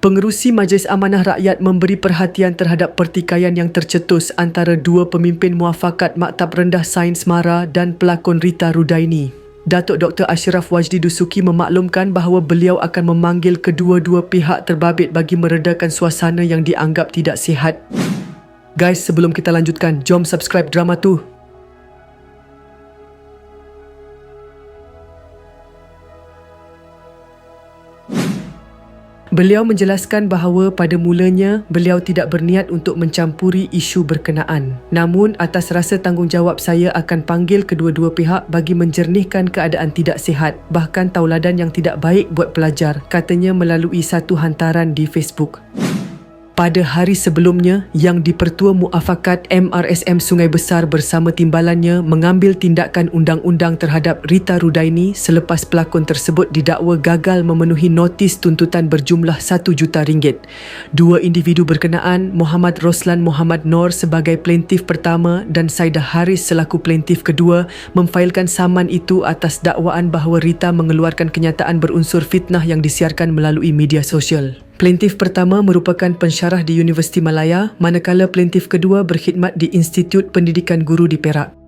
Pengerusi Majlis Amanah Rakyat memberi perhatian terhadap pertikaian yang tercetus antara dua pemimpin muafakat Maktab Rendah Sains Mara dan pelakon Rita Rudaini. Datuk Dr. Ashraf Wajdi Dusuki memaklumkan bahawa beliau akan memanggil kedua-dua pihak terbabit bagi meredakan suasana yang dianggap tidak sihat. Guys, sebelum kita lanjutkan, jom subscribe drama tu. Beliau menjelaskan bahawa pada mulanya beliau tidak berniat untuk mencampuri isu berkenaan. Namun atas rasa tanggungjawab saya akan panggil kedua-dua pihak bagi menjernihkan keadaan tidak sihat bahkan tauladan yang tidak baik buat pelajar katanya melalui satu hantaran di Facebook pada hari sebelumnya yang di-Pertua Muafakat MRSM Sungai Besar bersama timbalannya mengambil tindakan undang-undang terhadap Rita Rudaini selepas pelakon tersebut didakwa gagal memenuhi notis tuntutan berjumlah 1 juta ringgit. Dua individu berkenaan, Muhammad Roslan Muhammad Nor sebagai plaintif pertama dan Saidah Haris selaku plaintif kedua memfailkan saman itu atas dakwaan bahawa Rita mengeluarkan kenyataan berunsur fitnah yang disiarkan melalui media sosial. Plaintif pertama merupakan pensyarah di Universiti Malaya manakala plaintif kedua berkhidmat di Institut Pendidikan Guru di Perak.